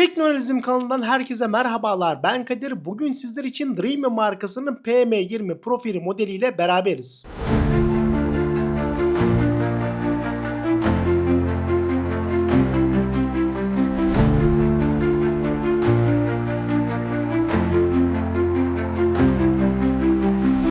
Teknoanalizm kanalından herkese merhabalar. Ben Kadir. Bugün sizler için Dreamy markasının PM20 profili modeliyle beraberiz.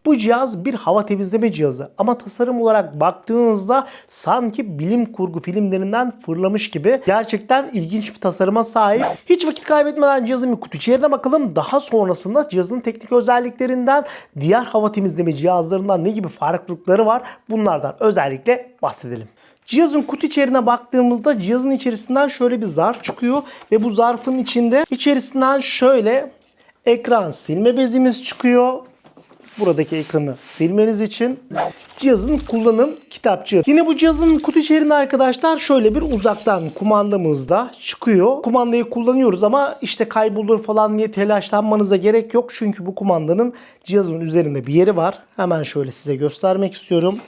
Bu cihaz bir hava temizleme cihazı ama tasarım olarak baktığınızda sanki bilim kurgu filmlerinden fırlamış gibi gerçekten ilginç bir tasarıma sahip. Hiç vakit kaybetmeden cihazın bir kutu içeriğine bakalım. Daha sonrasında cihazın teknik özelliklerinden, diğer hava temizleme cihazlarından ne gibi farklılıkları var bunlardan özellikle bahsedelim. Cihazın kutu içeriğine baktığımızda cihazın içerisinden şöyle bir zarf çıkıyor ve bu zarfın içinde içerisinden şöyle ekran silme bezimiz çıkıyor buradaki ekranı silmeniz için cihazın kullanım kitapçığı. Yine bu cihazın kutu içeriğinde arkadaşlar şöyle bir uzaktan kumandamız da çıkıyor. Kumandayı kullanıyoruz ama işte kaybolur falan diye telaşlanmanıza gerek yok. Çünkü bu kumandanın cihazın üzerinde bir yeri var. Hemen şöyle size göstermek istiyorum.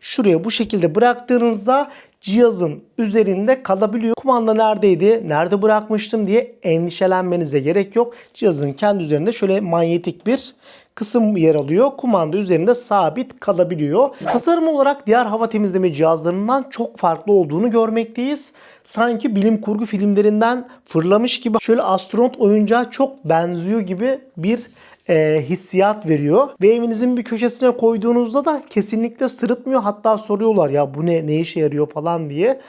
Şuraya bu şekilde bıraktığınızda cihazın üzerinde kalabiliyor. Kumanda neredeydi, nerede bırakmıştım diye endişelenmenize gerek yok. Cihazın kendi üzerinde şöyle manyetik bir kısım yer alıyor. Kumanda üzerinde sabit kalabiliyor. Tasarım olarak diğer hava temizleme cihazlarından çok farklı olduğunu görmekteyiz. Sanki bilim kurgu filmlerinden fırlamış gibi şöyle astronot oyuncağa çok benziyor gibi bir e, hissiyat veriyor. Ve evinizin bir köşesine koyduğunuzda da kesinlikle sırıtmıyor. Hatta soruyorlar ya bu ne, ne işe yarıyor falan diye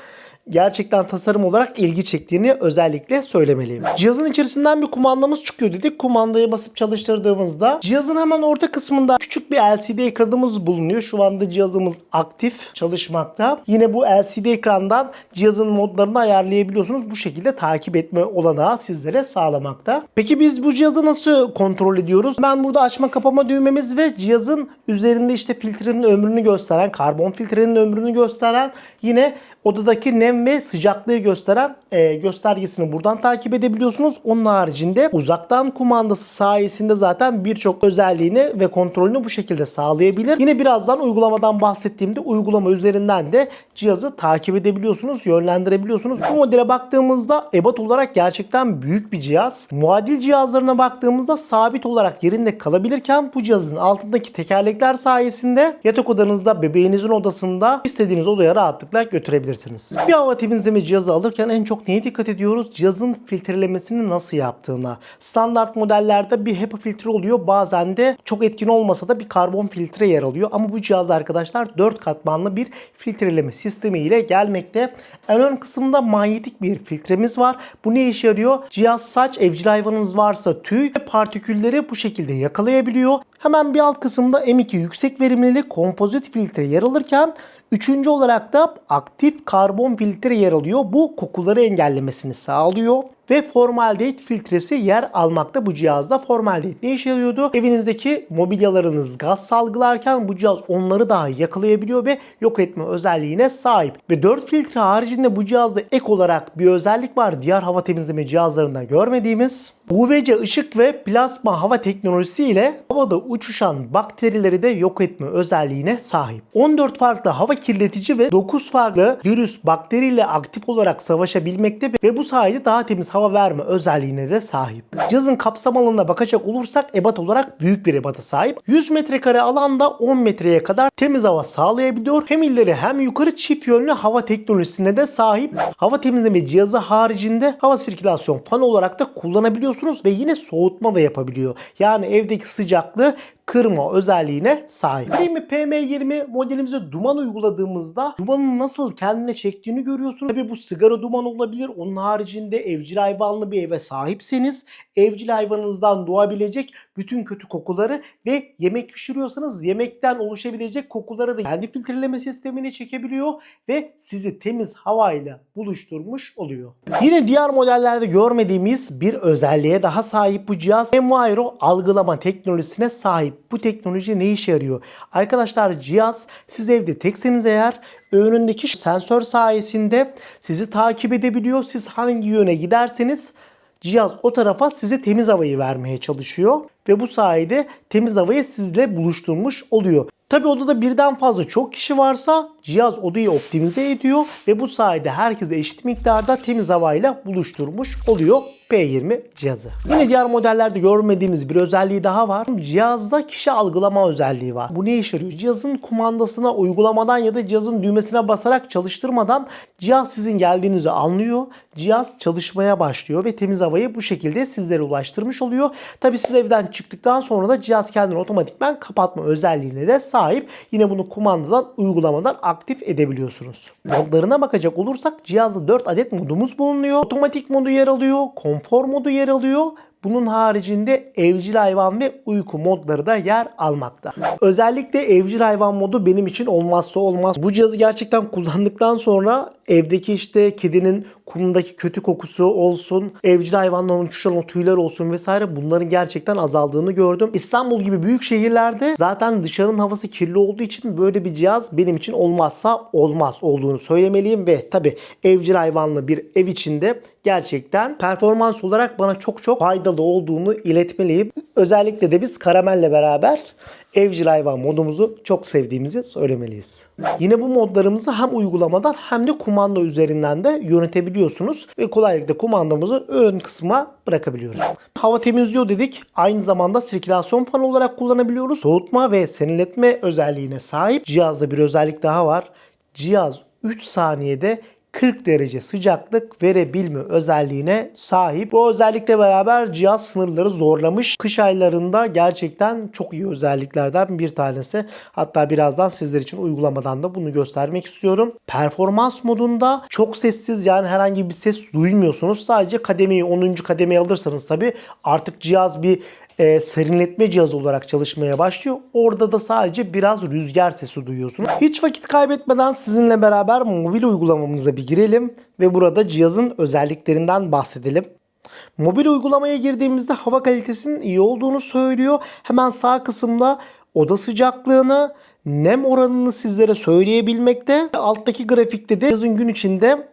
gerçekten tasarım olarak ilgi çektiğini özellikle söylemeliyim. Cihazın içerisinden bir kumandamız çıkıyor dedik. Kumandayı basıp çalıştırdığımızda cihazın hemen orta kısmında küçük bir LCD ekranımız bulunuyor. Şu anda cihazımız aktif çalışmakta. Yine bu LCD ekrandan cihazın modlarını ayarlayabiliyorsunuz. Bu şekilde takip etme olanağı sizlere sağlamakta. Peki biz bu cihazı nasıl kontrol ediyoruz? Ben burada açma kapama düğmemiz ve cihazın üzerinde işte filtrenin ömrünü gösteren, karbon filtrenin ömrünü gösteren yine odadaki nem ve sıcaklığı gösteren e, göstergesini buradan takip edebiliyorsunuz. Onun haricinde uzaktan kumandası sayesinde zaten birçok özelliğini ve kontrolünü bu şekilde sağlayabilir. Yine birazdan uygulamadan bahsettiğimde uygulama üzerinden de cihazı takip edebiliyorsunuz, yönlendirebiliyorsunuz. Bu modele baktığımızda ebat olarak gerçekten büyük bir cihaz. Muadil cihazlarına baktığımızda sabit olarak yerinde kalabilirken bu cihazın altındaki tekerlekler sayesinde yatak odanızda, bebeğinizin odasında istediğiniz odaya rahatlıkla götürebilirsiniz. Bir hava temizleme cihazı alırken en çok neye dikkat ediyoruz? Cihazın filtrelemesini nasıl yaptığına. Standart modellerde bir HEPA filtre oluyor. Bazen de çok etkin olmasa da bir karbon filtre yer alıyor. Ama bu cihaz arkadaşlar 4 katmanlı bir filtreleme sistemi ile gelmekte. En ön kısımda manyetik bir filtremiz var. Bu ne işe yarıyor? Cihaz saç, evcil hayvanınız varsa tüy ve partikülleri bu şekilde yakalayabiliyor. Hemen bir alt kısımda M2 yüksek verimlilik kompozit filtre yer alırken Üçüncü olarak da aktif karbon filtre yer alıyor. Bu kokuları engellemesini sağlıyor ve formaldehit filtresi yer almakta bu cihazda. Formaldehit ne işe yarıyordu? Evinizdeki mobilyalarınız gaz salgılarken bu cihaz onları daha yakalayabiliyor ve yok etme özelliğine sahip. Ve 4 filtre haricinde bu cihazda ek olarak bir özellik var. Diğer hava temizleme cihazlarında görmediğimiz. UVC ışık ve plasma hava teknolojisi ile havada uçuşan bakterileri de yok etme özelliğine sahip. 14 farklı hava kirletici ve 9 farklı virüs bakteriyle aktif olarak savaşabilmekte ve bu sayede daha temiz hava verme özelliğine de sahip. Cihazın kapsam alanına bakacak olursak ebat olarak büyük bir ebata sahip. 100 metrekare alanda 10 metreye kadar temiz hava sağlayabiliyor. Hem ileri hem yukarı çift yönlü hava teknolojisine de sahip. Hava temizleme cihazı haricinde hava sirkülasyon fanı olarak da kullanabiliyorsunuz ve yine soğutma da yapabiliyor. Yani evdeki sıcaklığı kırma özelliğine sahip. Primi PM20 modelimize duman uyguladığımızda dumanın nasıl kendine çektiğini görüyorsunuz. Tabi bu sigara dumanı olabilir. Onun haricinde evcil hayvanlı bir eve sahipseniz evcil hayvanınızdan doğabilecek bütün kötü kokuları ve yemek pişiriyorsanız yemekten oluşabilecek kokuları da kendi filtreleme sistemine çekebiliyor ve sizi temiz havayla buluşturmuş oluyor. Yine diğer modellerde görmediğimiz bir özelliğe daha sahip bu cihaz Enviro algılama teknolojisine sahip. Bu teknoloji ne işe yarıyor? Arkadaşlar cihaz siz evde tekseniz eğer önündeki sensör sayesinde sizi takip edebiliyor. Siz hangi yöne giderseniz cihaz o tarafa size temiz havayı vermeye çalışıyor ve bu sayede temiz havayı sizle buluşturmuş oluyor. Tabi odada birden fazla çok kişi varsa cihaz odayı optimize ediyor ve bu sayede herkese eşit miktarda temiz havayla buluşturmuş oluyor. P20 cihazı. Yine diğer modellerde görmediğimiz bir özelliği daha var. Cihazda kişi algılama özelliği var. Bu ne işe yarıyor? Cihazın kumandasına uygulamadan ya da cihazın düğmesine basarak çalıştırmadan cihaz sizin geldiğinizi anlıyor. Cihaz çalışmaya başlıyor ve temiz havayı bu şekilde sizlere ulaştırmış oluyor. Tabi siz evden çıktıktan sonra da cihaz kendini otomatikman kapatma özelliğine de sahip. Yine bunu kumandadan uygulamadan aktif edebiliyorsunuz. Modlarına bakacak olursak cihazda 4 adet modumuz bulunuyor. Otomatik modu yer alıyor, konfor modu yer alıyor. Bunun haricinde evcil hayvan ve uyku modları da yer almakta. Özellikle evcil hayvan modu benim için olmazsa olmaz. Bu cihazı gerçekten kullandıktan sonra evdeki işte kedinin kumdaki kötü kokusu olsun, evcil hayvanların uçuşan o tüyler olsun vesaire bunların gerçekten azaldığını gördüm. İstanbul gibi büyük şehirlerde zaten dışarının havası kirli olduğu için böyle bir cihaz benim için olmazsa olmaz olduğunu söylemeliyim ve tabi evcil hayvanlı bir ev içinde gerçekten performans olarak bana çok çok faydalı olduğunu iletmeliyim. Özellikle de biz Karamel'le beraber evcil hayvan modumuzu çok sevdiğimizi söylemeliyiz. Yine bu modlarımızı hem uygulamadan hem de kumanda üzerinden de yönetebiliyorsunuz ve kolaylıkla kumandamızı ön kısma bırakabiliyoruz. Hava temizliyor dedik. Aynı zamanda sirkülasyon fanı olarak kullanabiliyoruz. Soğutma ve serinletme özelliğine sahip. Cihazda bir özellik daha var. Cihaz 3 saniyede 40 derece sıcaklık verebilme özelliğine sahip. Bu özellikle beraber cihaz sınırları zorlamış. Kış aylarında gerçekten çok iyi özelliklerden bir tanesi. Hatta birazdan sizler için uygulamadan da bunu göstermek istiyorum. Performans modunda çok sessiz yani herhangi bir ses duymuyorsunuz. Sadece kademeyi 10. kademeye alırsanız tabi artık cihaz bir e, serinletme cihazı olarak çalışmaya başlıyor. Orada da sadece biraz rüzgar sesi duyuyorsunuz. Hiç vakit kaybetmeden sizinle beraber mobil uygulamamıza bir girelim ve burada cihazın özelliklerinden bahsedelim. Mobil uygulamaya girdiğimizde hava kalitesinin iyi olduğunu söylüyor. Hemen sağ kısımda oda sıcaklığını, nem oranını sizlere söyleyebilmekte. Alttaki grafikte de yazın gün içinde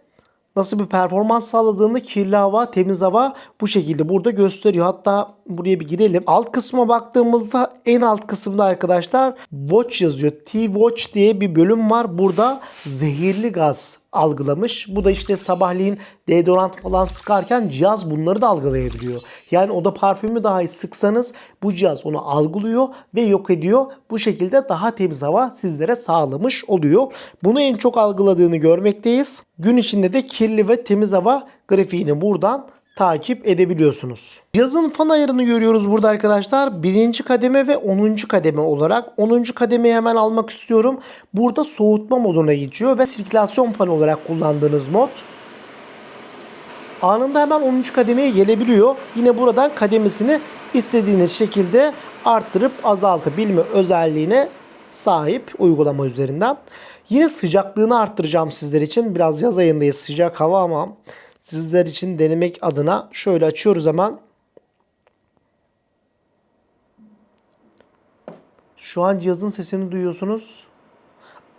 nasıl bir performans sağladığını kirli hava, temiz hava bu şekilde burada gösteriyor. Hatta buraya bir girelim. Alt kısma baktığımızda en alt kısımda arkadaşlar Watch yazıyor. T-Watch diye bir bölüm var. Burada zehirli gaz algılamış. Bu da işte sabahleyin deodorant falan sıkarken cihaz bunları da algılayabiliyor. Yani oda parfümü dahi sıksanız bu cihaz onu algılıyor ve yok ediyor. Bu şekilde daha temiz hava sizlere sağlamış oluyor. Bunu en çok algıladığını görmekteyiz. Gün içinde de kirli ve temiz hava grafiğini buradan takip edebiliyorsunuz. Cihazın fan ayarını görüyoruz burada arkadaşlar. Birinci kademe ve 10. kademe olarak. 10. kademeyi hemen almak istiyorum. Burada soğutma moduna geçiyor ve sirkülasyon fanı olarak kullandığınız mod. Anında hemen 10. kademeye gelebiliyor. Yine buradan kademesini istediğiniz şekilde arttırıp azaltabilme özelliğine sahip uygulama üzerinden. Yine sıcaklığını arttıracağım sizler için. Biraz yaz ayındayız sıcak hava ama sizler için denemek adına şöyle açıyoruz hemen. Şu an cihazın sesini duyuyorsunuz.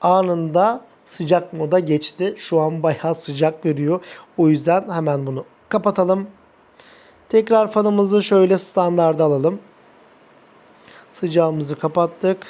Anında sıcak moda geçti. Şu an bayağı sıcak veriyor. O yüzden hemen bunu kapatalım. Tekrar fanımızı şöyle standarda alalım. Sıcağımızı kapattık.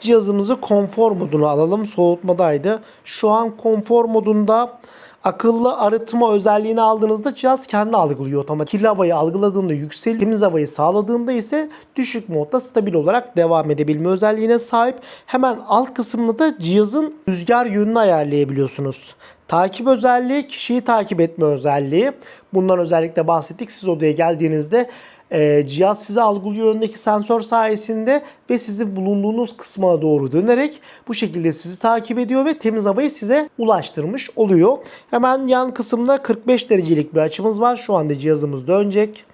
Cihazımızı konfor moduna alalım. Soğutmadaydı. Şu an konfor modunda akıllı arıtma özelliğini aldığınızda cihaz kendi algılıyor otomatik. Kirli havayı algıladığında yükseliyor. Temiz havayı sağladığında ise düşük modda stabil olarak devam edebilme özelliğine sahip. Hemen alt kısımda da cihazın rüzgar yönünü ayarlayabiliyorsunuz. Takip özelliği, kişiyi takip etme özelliği. Bundan özellikle bahsettik. Siz odaya geldiğinizde e, cihaz sizi algılıyor önündeki sensör sayesinde ve sizi bulunduğunuz kısma doğru dönerek bu şekilde sizi takip ediyor ve temiz havayı size ulaştırmış oluyor. Hemen yan kısımda 45 derecelik bir açımız var. Şu anda cihazımız dönecek.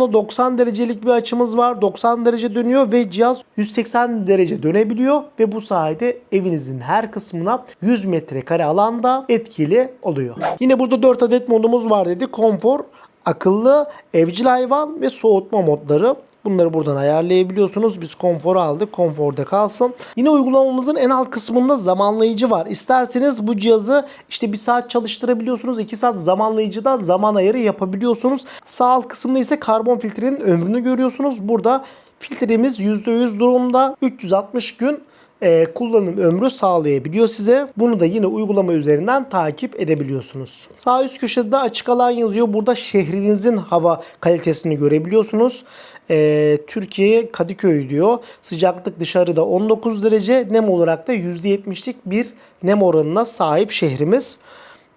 90 derecelik bir açımız var. 90 derece dönüyor ve cihaz 180 derece dönebiliyor ve bu sayede evinizin her kısmına 100 metrekare alanda etkili oluyor. Yine burada 4 adet modumuz var dedi. Konfor, akıllı, evcil hayvan ve soğutma modları. Bunları buradan ayarlayabiliyorsunuz. Biz konforu aldık. Konforda kalsın. Yine uygulamamızın en alt kısmında zamanlayıcı var. İsterseniz bu cihazı işte bir saat çalıştırabiliyorsunuz. 2 saat zamanlayıcıda zaman ayarı yapabiliyorsunuz. Sağ alt kısımda ise karbon filtrenin ömrünü görüyorsunuz. Burada filtremiz %100 durumda. 360 gün e, kullanım ömrü sağlayabiliyor size. Bunu da yine uygulama üzerinden takip edebiliyorsunuz. Sağ üst köşede de açık alan yazıyor. Burada şehrinizin hava kalitesini görebiliyorsunuz. E, Türkiye Kadıköy diyor. Sıcaklık dışarıda 19 derece. Nem olarak da %70'lik bir nem oranına sahip şehrimiz.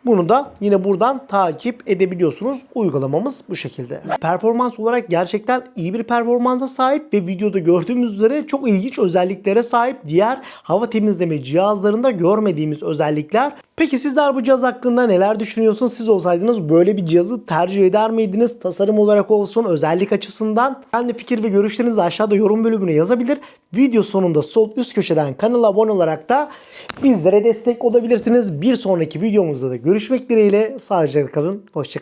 Bunu da yine buradan takip edebiliyorsunuz. Uygulamamız bu şekilde. Performans olarak gerçekten iyi bir performansa sahip ve videoda gördüğümüz üzere çok ilginç özelliklere sahip diğer hava temizleme cihazlarında görmediğimiz özellikler. Peki sizler bu cihaz hakkında neler düşünüyorsunuz? Siz olsaydınız böyle bir cihazı tercih eder miydiniz? Tasarım olarak olsun, özellik açısından. Kendi fikir ve görüşlerinizi aşağıda yorum bölümüne yazabilir. Video sonunda sol üst köşeden kanala abone olarak da bizlere destek olabilirsiniz. Bir sonraki videomuzda da görüşmek dileğiyle. Sağlıcakla kalın, hoşçakalın.